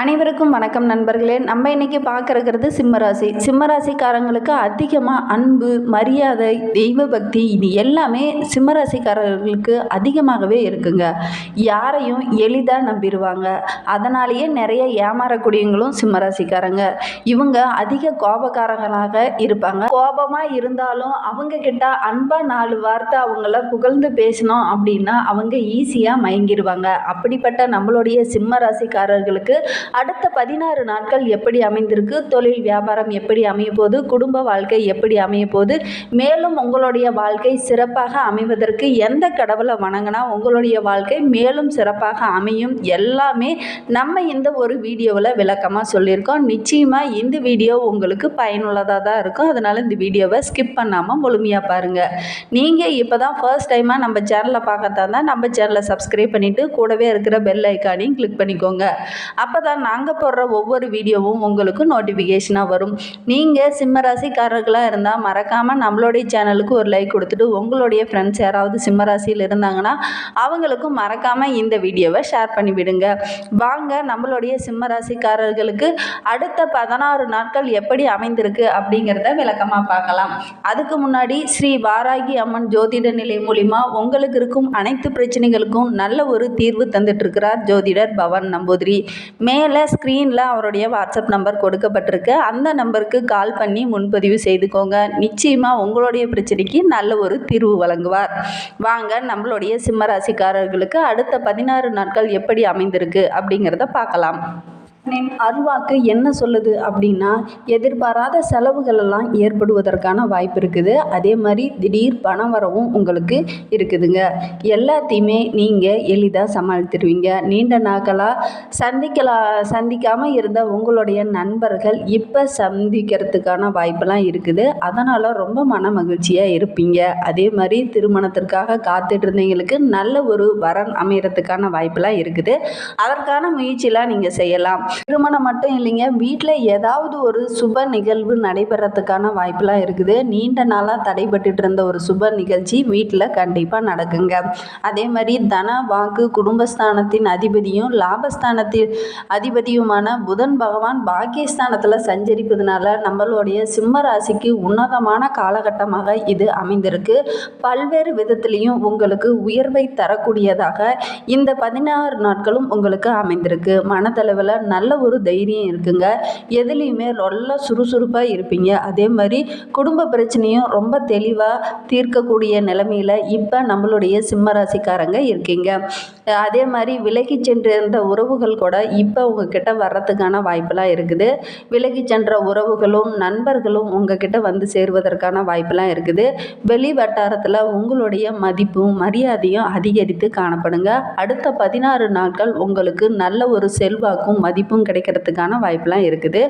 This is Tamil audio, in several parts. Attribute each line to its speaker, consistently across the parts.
Speaker 1: அனைவருக்கும் வணக்கம் நண்பர்களே. நம்ம இன்னைக்கு பார்க்கறது சிம்மராசி. சிம்மராசிக்காரங்களுக்கு அதிகமாக அன்பு மரியாதை தெய்வ பக்தி இது எல்லாமே சிம்மராசிக்காரர்களுக்கு அதிகமாகவே இருக்குங்க. யாரையும் எளிதாக நம்பிடுவாங்க அதனாலேயே நிறைய ஏமாறக்கூடியவங்களும் சிம்மராசிக்காரங்க. இவங்க அதிக கோபக்காரங்களாக இருப்பாங்க. கோபமாக இருந்தாலும் அவங்க கிட்ட அன்பாக நாலு வார்த்தை அவங்கள புகழ்ந்து பேசினோம் அப்படின்னா அவங்க ஈஸியாக மயங்கிடுவாங்க அப்படிப்பட்ட நம்மளுடைய சிம்மராசிக்காரர்களுக்கு அடுத்த பதினாறு நாட்கள் எப்படி அமைந்திருக்கு? தொழில் வியாபாரம் எப்படி அமைய போது குடும்ப வாழ்க்கை எப்படி அமைய போது மேலும் உங்களுடைய வாழ்க்கை சிறப்பாக அமைவதற்கு எந்த கடவுளை வணங்கினா உங்களுடைய வாழ்க்கை மேலும் சிறப்பாக அமையும்? எல்லாமே நம்ம இந்த ஒரு வீடியோவில் விளக்கமாக சொல்லியிருக்கோம். நிச்சயமாக இந்த வீடியோ உங்களுக்கு பயனுள்ளதாக தான் இருக்கும். அதனால் இந்த வீடியோவை ஸ்கிப் பண்ணாமல் முழுமையாக பாருங்கள் நீங்கள் இப்போ தான் ஃபர்ஸ்ட் டைமாக நம்ம சேனலை பார்க்கறதா இருந்தால் நம்ம சேனலை சப்ஸ்கிரைப் பண்ணிவிட்டு கூடவே இருக்கிற பெல் ஐக்கானையும் கிளிக் பண்ணிக்கோங்க. அப்போ தான் நாங்கள் போடுற ஒவ்வொரு வீடியோவும் உங்களுக்கு நோட்டிஃபிகேஷனாக வரும். நீங்கள் சிம்மராசிக்காரர்களாக இருந்தால் மறக்காமல் நம்மளுடைய சேனலுக்கு ஒரு லைக் கொடுத்துட்டு உங்களுடைய ஃப்ரெண்ட்ஸ் யாராவது சிம்மராசியில் இருந்தாங்கன்னா அவங்களுக்கும் மறக்காமல் இந்த வீடியோவை ஷேர் பண்ணிவிடுங்க வாங்க நம்மளுடைய சிம்மராசிக்காரர்களுக்கு அடுத்த பதினாறு நாட்கள் எப்படி அமைந்திருக்கு அப்படிங்கிறத விளக்கமாக பார்க்கலாம். அதுக்கு முன்னாடி ஸ்ரீ வாராகி அம்மன் ஜோதிட நிலை மூலிமா உங்களுக்கு இருக்கும் அனைத்து பிரச்சனைகளுக்கும் நல்ல ஒரு தீர்வு தந்துட்டு இருக்கிறார் ஜோதிடர் பவன் நம்பூதிரி. மேலே ஸ்க்ரீனில் அவருடைய வாட்ஸ்அப் நம்பர் கொடுக்கப்பட்டிருக்கு. அந்த நம்பருக்கு கால் பண்ணி முன்பதிவு செய்துக்கோங்க. நிச்சயமாக உங்களுடைய பிரச்சனைக்கு நல்ல ஒரு தீர்வு வழங்குவார். வாங்க நம்மளுடைய சிம்ம ராசிக்காரர்களுக்கு அடுத்த பதினாறு நாட்கள் எப்படி அமைந்திருக்கு அப்படிங்கிறத பார்க்கலாம். நின் அருவாக்கு என்ன சொல்லுது அப்படின்னா எதிர்பாராத செலவுகள் எல்லாம் ஏற்படுவதற்கான வாய்ப்பு இருக்குது. அதே மாதிரி திடீர் பணம் வரவும் உங்களுக்கு இருக்குதுங்க. எல்லாத்தையுமே நீங்கள் எளிதாக சமாளித்துருவீங்க. நீண்ட நாட்களாக சந்திக்கலா சந்திக்காமல் இருந்த உங்களுடைய நண்பர்கள் இப்போ சந்திக்கிறதுக்கான வாய்ப்பெல்லாம் இருக்குது. அதனால் ரொம்ப மன மகிழ்ச்சியாக இருப்பீங்க. அதே மாதிரி திருமணத்திற்காக காத்துட்டு இருந்தவங்களுக்கு நல்ல ஒரு வரன் அமையறதுக்கான வாய்ப்பெல்லாம் இருக்குது. அதற்கான முயற்சியெலாம் நீங்கள் செய்யலாம். திருமணம் மட்டும் இல்லைங்க. வீட்டில் ஏதாவது ஒரு சுப நிகழ்வு நடைபெறத்துக்கான வாய்ப்பெலாம் இருக்குது. நீண்ட நாளாக தடைபட்டுட்டு இருந்த ஒரு சுப நிகழ்ச்சி வீட்டில் கண்டிப்பாக நடக்குங்க. அதே மாதிரி தன வாக்கு குடும்பஸ்தானத்தின் அதிபதியும் லாபஸ்தானத்தின் அதிபதியுமான புதன் பகவான் பாக்கியஸ்தானத்தில் சஞ்சரிப்பதனால நம்மளுடைய சிம்ம ராசிக்கு உன்னதமான காலகட்டமாக இது அமைந்திருக்கு. பல்வேறு விதத்திலையும் உங்களுக்கு உயர்வை தரக்கூடியதாக இந்த பதினாறு நாட்களும் உங்களுக்கு அமைந்திருக்கு. மனதளவில் நல்ல நல்ல ஒரு தைரியம் இருக்குங்க. எதுலேயுமே நல்ல சுறுசுறுப்பாக இருப்பீங்க. அதே மாதிரி குடும்ப பிரச்சனையும் ரொம்ப தெளிவாக தீர்க்கக்கூடிய நிலைமையில் இப்போ நம்மளுடைய சிம்ம ராசிக்காரங்க இருக்கீங்க. அதே மாதிரி விலகி சென்றிருந்த உறவுகள் கூட இப்போ உங்ககிட்ட வர்றதுக்கான வாய்ப்பெல்லாம் இருக்குது. விலகி சென்ற உறவுகளும் நண்பர்களும் உங்ககிட்ட வந்து சேருவதற்கான வாய்ப்பெல்லாம் இருக்குது. வெளி வட்டாரத்தில் உங்களுடைய மதிப்பும் மரியாதையும் அதிகரித்து காணப்படுங்க. அடுத்த பதினாறு நாட்கள் உங்களுக்கு நல்ல ஒரு செல்வாக்கும் மதிப்பும் கிடைக்கிறதுக்கான வாய்ப்பெலாம் இருக்குது.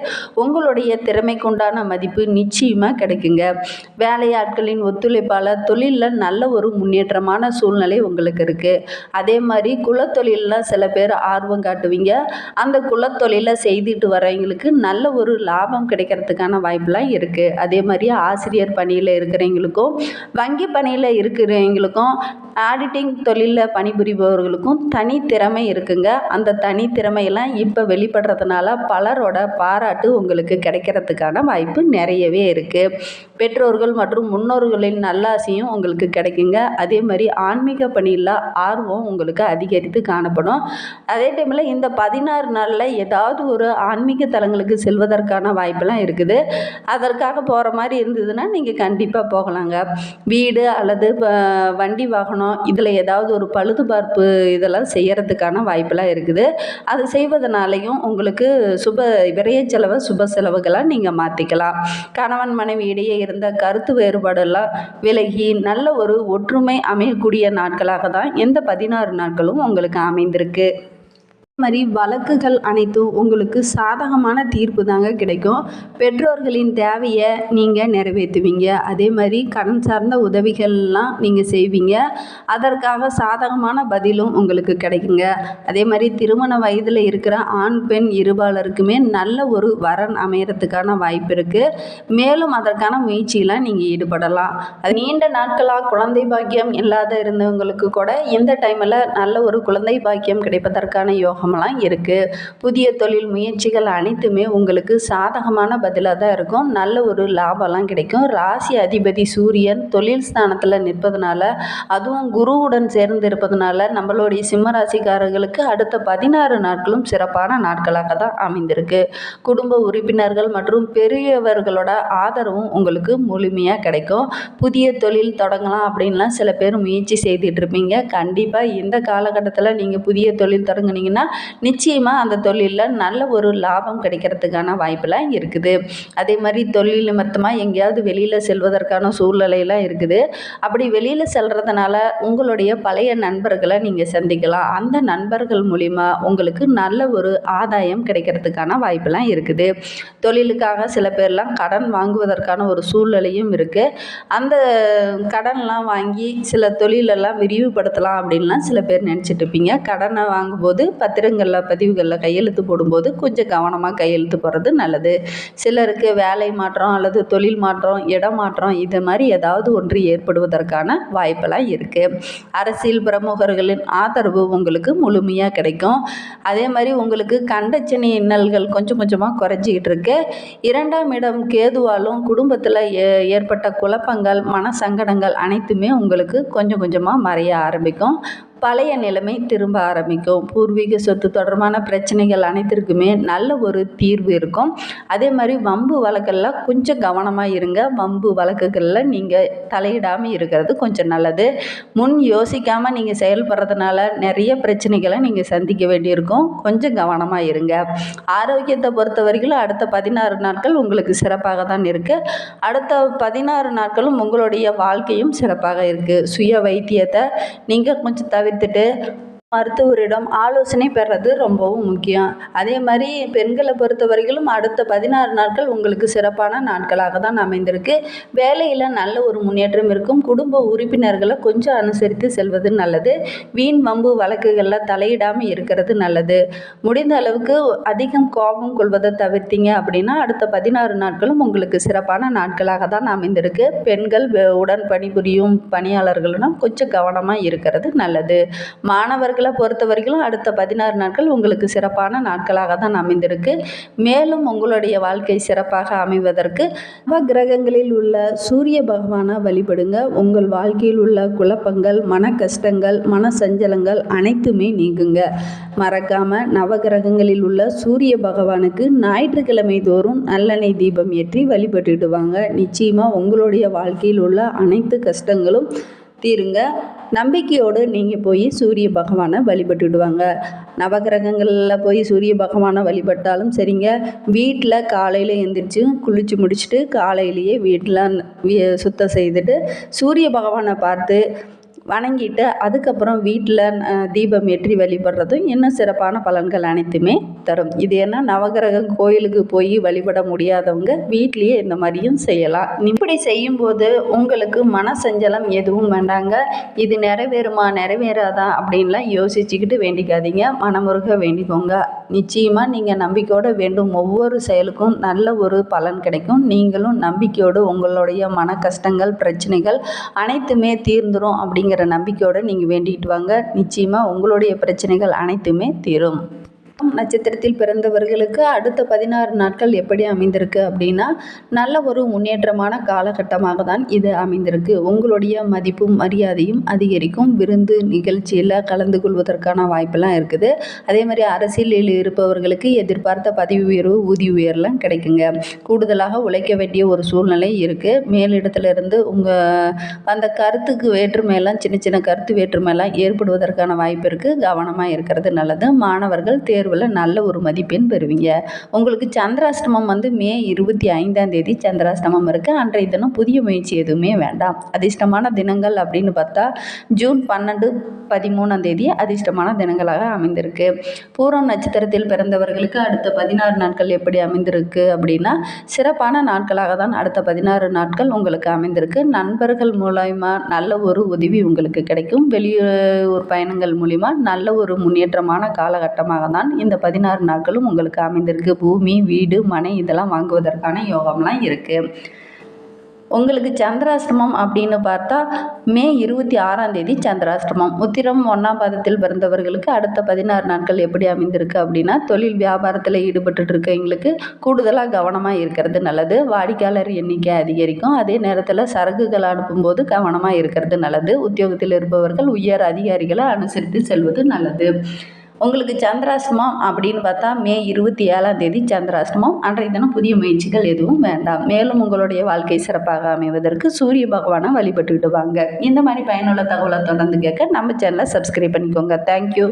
Speaker 1: உங்களுடைய திறமைக்கு உண்டான மதிப்பு நிச்சயமாக கிடைக்குங்க. வேலையாட்களின் ஒத்துழைப்பால் தொழிலில் நல்ல ஒரு முன்னேற்றமான சூழ்நிலை உங்களுக்கு இருக்குது அதே மாதிரி குலத்தொழிலில் சில பேர் ஆர்வம் காட்டுவீங்க. அந்த குலத்தொழிலை செய்துட்டு வரவங்களுக்கு நல்ல ஒரு லாபம் கிடைக்கிறதுக்கான வாய்ப்பெலாம் இருக்குது அதே மாதிரி ஆசிரியர் பணியில் இருக்கிறவங்களுக்கும் வங்கி பணியில் இருக்கிறவங்களுக்கும் ஆடிட்டிங் தொழிலில் பணிபுரிபவர்களுக்கும் தனித்திறமை இருக்குங்க. அந்த தனித்திறமையெல்லாம் இப்போ வெளிப்படுறதுனால பலரோட பாராட்டு உங்களுக்கு கிடைக்கிறதுக்கான வாய்ப்பு நிறையவே இருக்குது பெற்றோர்கள் மற்றும் முன்னோர்களின் நல்லாசையும் உங்களுக்கு கிடைக்குங்க. அதே மாதிரி ஆன்மீக பணியில் ஆர்வம் உங்களுக்கு அதிகரித்து காணப்படும். அதே டைமில் இந்த பதினாறு நாளில் ஏதாவது ஒரு ஆன்மீக தலங்களுக்கு செல்வதற்கான வாய்ப்பெல்லாம் இருக்குது. அதற்காக போகிற மாதிரி இருந்ததுன்னா நீங்கள் கண்டிப்பாக போகலாங்க. வீடு அல்லது வண்டி வாகனம் இதில் ஏதாவது ஒரு பழுதுபார்ப்பு இதெல்லாம் செய்கிறதுக்கான வாய்ப்பெல்லாம் இருக்குது. அது செய்வதனாலையும் உங்களுக்கு சுப விரைய செலவை சுப செலவுகளாக நீங்கள் மாற்றிக்கலாம் கணவன் மனைவி இடையே இருந்த கருத்து வேறுபாடெல்லாம் விலகி நல்ல ஒரு ஒற்றுமை அமையக்கூடிய நாட்களாக தான் இந்த பதினாறு நாட்களும் உங்களுக்கு அமைந்திருக்கு. மாதிரி வழக்குகள் அனைத்தும் உங்களுக்கு சாதகமான தீர்ப்பு தாங்க கிடைக்கும். பெற்றோர்களின் தேவையை நீங்கள் நிறைவேற்றுவீங்க. அதே மாதிரி கடன் சார்ந்த உதவிகள்லாம் நீங்கள் செய்வீங்க. அதற்காக சாதகமான பதிலும் உங்களுக்கு கிடைக்குங்க. அதே மாதிரி திருமண வயதில் இருக்கிற ஆண் பெண் இருபாலருக்குமே நல்ல ஒரு வரன் அமையறதுக்கான வாய்ப்பு இருக்குது மேலும் அதற்கான முயற்சியெலாம் நீங்கள் ஈடுபடலாம். அது நீண்ட நாட்களாக குழந்தை பாக்கியம் இல்லாத இருந்தவங்களுக்கு கூட இந்த டைமில் நல்ல ஒரு குழந்தை பாக்கியம் கிடைப்பதற்கான யோகா யோகம்லாம் இருக்குது புதிய தொழில் முயற்சிகள் அனைத்துமே உங்களுக்கு சாதகமான பதிலாக தான் இருக்கும். நல்ல ஒரு லாபம்லாம் கிடைக்கும். ராசி அதிபதி சூரியன் தொழில் ஸ்தானத்தில் நிற்பதனால அதுவும் குருவுடன் சேர்ந்து இருப்பதனால நம்மளுடைய சிம்மராசிக்காரர்களுக்கு அடுத்த பதினாறு நாட்களும் சிறப்பான நாட்களாக தான் அமைந்திருக்கு. குடும்ப உறுப்பினர்கள் மற்றும் பெரியவர்களோட ஆதரவும் உங்களுக்கு முழுமையாக கிடைக்கும். புதிய தொழில் தொடங்கலாம் அப்படின்லாம் சில பேர் முயற்சி செய்துட்டு இருப்பீங்க. கண்டிப்பாக இந்த காலகட்டத்தில் நீங்கள் புதிய தொழில் தொடங்குனீங்கன்னா நிச்சயமாக அந்த தொழிலில் நல்ல ஒரு லாபம் கிடைக்கிறதுக்கான வாய்ப்பெல்லாம் இருக்குது. அதே மாதிரி தொழில் நிமித்தமாக எங்கேயாவது வெளியில் செல்வதற்கான சூழ்நிலையெல்லாம் இருக்குது. அப்படி வெளியில் செல்கிறதுனால உங்களுடைய பழைய நண்பர்களை நீங்கள் சந்திக்கலாம். அந்த நண்பர்கள் மூலிமா உங்களுக்கு நல்ல ஒரு ஆதாயம் கிடைக்கிறதுக்கான வாய்ப்பெல்லாம் இருக்குது. தொழிலுக்காக சில பேர்லாம் கடன் வாங்குவதற்கான ஒரு சூழ்நிலையும் இருக்குது அந்த கடன்லாம் வாங்கி சில தொழிலெல்லாம் விரிவுபடுத்தலாம் அப்படின்லாம் சில பேர் நினச்சிட்டு இருப்பீங்க. கடனை வாங்கும்போது பத்து பத்திரங்களில் பதிவுகளில் கையெழுத்து போடும்போது கொஞ்சம் கவனமாக கையெழுத்து போடுறது நல்லது. சிலருக்கு வேலை மாற்றம் அல்லது தொழில் மாற்றம் இடம் மாற்றம் இது மாதிரி ஏதாவது ஒன்று ஏற்படுவதற்கான வாய்ப்பெல்லாம் இருக்குது அரசியல் பிரமுகர்களின் ஆதரவு உங்களுக்கு முழுமையாக கிடைக்கும். அதே மாதிரி உங்களுக்கு கண்டச்சனி இன்னல்கள் கொஞ்சம் கொஞ்சமாக குறைஞ்சிக்கிட்டு இருக்கு. இரண்டாம் இடம் கேதுவாலும் குடும்பத்தில் ஏ ஏற்பட்ட குழப்பங்கள் மன சங்கடங்கள் அனைத்துமே உங்களுக்கு கொஞ்சம் கொஞ்சமாக மறைய ஆரம்பிக்கும். பழைய நிலைமை திரும்ப ஆரம்பிக்கும். பூர்வீக சொத்து தொடர்பான பிரச்சனைகள் அனைத்திற்குமே நல்ல ஒரு தீர்வு இருக்கும். அதே மாதிரி வம்பு வழக்கெல்லாம் கொஞ்சம் கவனமாக இருங்க. வம்பு வழக்குகளில் நீங்கள் தலையிடாமல் இருக்கிறது கொஞ்சம் நல்லது. முன் யோசிக்காமல் நீங்கள் செயல்படுறதுனால நிறைய பிரச்சனைகளை நீங்கள் சந்திக்க வேண்டியிருக்கும். கொஞ்சம் கவனமாக இருங்க. ஆரோக்கியத்தை பொறுத்த வரைக்கும் அடுத்த பதினாறு நாட்கள் உங்களுக்கு சிறப்பாக தான் இருக்குது அடுத்த பதினாறு நாட்களும் உங்களுடைய வாழ்க்கையும் சிறப்பாக இருக்குது சுய வைத்தியத்தை நீங்கள் கொஞ்சம் தவிர்த்துட்டு மருத்துவரிடம் ஆலோசனை பெறது ரொம்பவும் முக்கியம். அதே மாதிரி பெண்களை பொறுத்த வரைக்கும் அடுத்த பதினாறு நாட்கள் உங்களுக்கு சிறப்பான நாட்களாக தான் அமைந்திருக்கு. வேலையில் நல்ல ஒரு முன்னேற்றம் இருக்கும். குடும்ப உறுப்பினர்களை கொஞ்சம் அனுசரித்து செல்வது நல்லது. வீண் வம்பு வழக்குகளில் தலையிடாமல் இருக்கிறது நல்லது. முடிந்த அளவுக்கு அதிகம் கோபம் கொள்வதை தவிர்த்தீங்க அப்படின்னா அடுத்த பதினாறு நாட்களும் உங்களுக்கு சிறப்பான நாட்களாக தான் அமைந்திருக்கு. பெண்கள் உடன் பணிபுரியும் பணியாளர்களிடம் கொஞ்சம் கவனமாக இருக்கிறது நல்லது. மாணவர்கள் பொறுத்த வரைக்கும் அடுத்த பதினாறு நாட்கள் உங்களுக்கு சிறப்பான நாட்களாக தான் அமைந்திருக்கு. மேலும் உங்களுடைய வாழ்க்கை சிறப்பாக அமைவதற்கு கிரகங்களில் உள்ள சூரிய பகவானை வழிபடுங்க. உங்கள் வாழ்க்கையில் உள்ள குழப்பங்கள் மன கஷ்டங்கள் மன சஞ்சலங்கள் அனைத்துமே நீங்குங்க. மறக்காம நவகிரகங்களில் உள்ள சூரிய பகவானுக்கு ஞாயிற்றுக்கிழமை தோறும் நல்லெண்ணெய் தீபம் ஏற்றி வழிபட்டுடுவாங்க நிச்சயமாக உங்களுடைய வாழ்க்கையில் உள்ள அனைத்து கஷ்டங்களும் தீருங்க நம்பிக்கையோடு நீங்கள் போய் சூரிய பகவானை வழிபட்டுடுவாங்க. நவகிரகங்களில் போய் சூரிய பகவானை வழிபட்டாலும் சரிங்க. வீட்டில் காலையில் எழுந்திரிச்சு குளித்து முடிச்சுட்டு காலையிலேயே வீட்டில் சுத்தம் செய்துட்டு சூரிய பகவானை பார்த்து வணங்கிட்டு அதுக்கப்புறம் வீட்டில் தீபம் ஏற்றி வழிபடுறதும் இன்னும் சிறப்பான பலன்கள் அனைத்துமே தரும். இது ஏன்னா நவகிரக கோயிலுக்கு போய் வழிபட முடியாதவங்க வீட்லேயே இந்த மாதிரியும் செய்யலாம். இப்படி செய்யும்போது உங்களுக்கு மன சஞ்சலம் எதுவும் வேண்டாங்க. இது நிறைவேறுமா? நிறைவேறாதா? அப்படின்லாம் யோசிச்சுக்கிட்டு வேண்டிக்காதீங்க. மனமுருக வேண்டிக்கோங்க. நிச்சயமாக நீங்கள் நம்பிக்கையோடு வேண்டும். ஒவ்வொரு செயலுக்கும் நல்ல ஒரு பலன் கிடைக்கும். நீங்களும் நம்பிக்கையோடு உங்களுடைய மன கஷ்டங்கள் பிரச்சனைகள் அனைத்துமே தீர்ந்துடும் அப்படிங்கிற நம்பிக்கையோடு நீங்கள் வேண்டிக்கிட்டு வாங்க. நிச்சயமாக உங்களுடைய பிரச்சனைகள் அனைத்துமே தீரும். நட்சத்திரத்தில் பிறந்தவர்களுக்கு அடுத்த பதினாறு நாட்கள் எப்படி அமைந்திருக்கு அப்படின்னா நல்ல ஒரு முன்னேற்றமான காலகட்டமாக தான் இது அமைந்திருக்கு. உங்களுடைய மதிப்பும் மரியாதையும் அதிகரிக்கும். விருந்து நிகழ்ச்சியில் கலந்து கொள்வதற்கான வாய்ப்பெல்லாம் இருக்குது. அதே மாதிரி அரசியலில் இருப்பவர்களுக்கு எதிர்பார்த்த பதவி உயர்வு ஊதிய உயர்லாம் கிடைக்குங்க. கூடுதலாக உழைக்க வேண்டிய ஒரு சூழ்நிலை இருக்குது மேலிடத்துல இருந்து உங்கள் அந்த கருத்துக்கு வேற்றுமையெல்லாம் சின்ன சின்ன கருத்து வேற்றுமையெல்லாம் ஏற்படுவதற்கான வாய்ப்பு இருக்குது கவனமாக இருக்கிறது நல்லது. மாணவர்கள் தேர்வு தேர்வில் நல்ல ஒரு மதிப்பெண் பெறுவீங்க. உங்களுக்கு சந்திராஷ்டமம் வந்து மே இருபத்தி ஐந்தாம் தேதி சந்திராஷ்டமம் இருக்குது அன்றைய தினம் புதிய முயற்சி எதுவுமே வேண்டாம். அதிர்ஷ்டமான தினங்கள் அப்படின்னு பார்த்தா ஜூன் பன்னெண்டு பதிமூணாம் தேதி அதிர்ஷ்டமான தினங்களாக அமைந்திருக்கு. பூரம் நட்சத்திரத்தில் பிறந்தவர்களுக்கு அடுத்த பதினாறு நாட்கள் எப்படி அமைந்திருக்கு அப்படின்னா சிறப்பான நாட்களாக தான் அடுத்த பதினாறு நாட்கள் உங்களுக்கு அமைந்திருக்கு. நண்பர்கள் மூலயமா நல்ல ஒரு உதவி உங்களுக்கு கிடைக்கும். வெளியூர் பயணங்கள் மூலிமா நல்ல ஒரு முன்னேற்றமான காலகட்டமாக தான் இந்த பதினாறு நாட்களும் உங்களுக்கு அமைந்திருக்கு. பூமி வீடு மனை இதெல்லாம் வாங்குவதற்கான யோகம்லாம் இருக்குது உங்களுக்கு சந்திராஷ்டமம் அப்படின்னு பார்த்தா மே இருபத்தி ஆறாம் தேதி சந்திராஷ்டமம். உத்திரம் ஒன்றாம் பாதத்தில் பிறந்தவர்களுக்கு அடுத்த பதினாறு நாட்கள் எப்படி அமைந்திருக்கு அப்படின்னா தொழில் வியாபாரத்தில் ஈடுபட்டு இருக்கவங்களுக்கு கூடுதலாக கவனமாக இருக்கிறது நல்லது. வாடிக்கையாளர் எண்ணிக்கை அதிகரிக்கும். அதே நேரத்தில் சரக்குகள் அனுப்பும்போது கவனமாக இருக்கிறது நல்லது. உத்தியோகத்தில் இருப்பவர்கள் உயர் அதிகாரிகளை அனுசரித்து செல்வது நல்லது. உங்களுக்கு சந்திராசிரமம் அப்படின்னு பார்த்தா மே இருபத்தி ஏழாம் தேதி சந்திராசிரமம் அன்றைய தினம் புதிய முயற்சிகள் எதுவும் வேண்டாம். மேலும் உங்களுடைய வாழ்க்கை சிறப்பாக அமைவதற்கு சூரிய பகவானை வழிபட்டுக்கிட்டு வாங்க. இந்த மாதிரி பயனுள்ள தகவலை தொடர்ந்து கேட்க நம்ம சேனலை சப்ஸ்கிரைப் பண்ணிக்கோங்க. தேங்க்யூ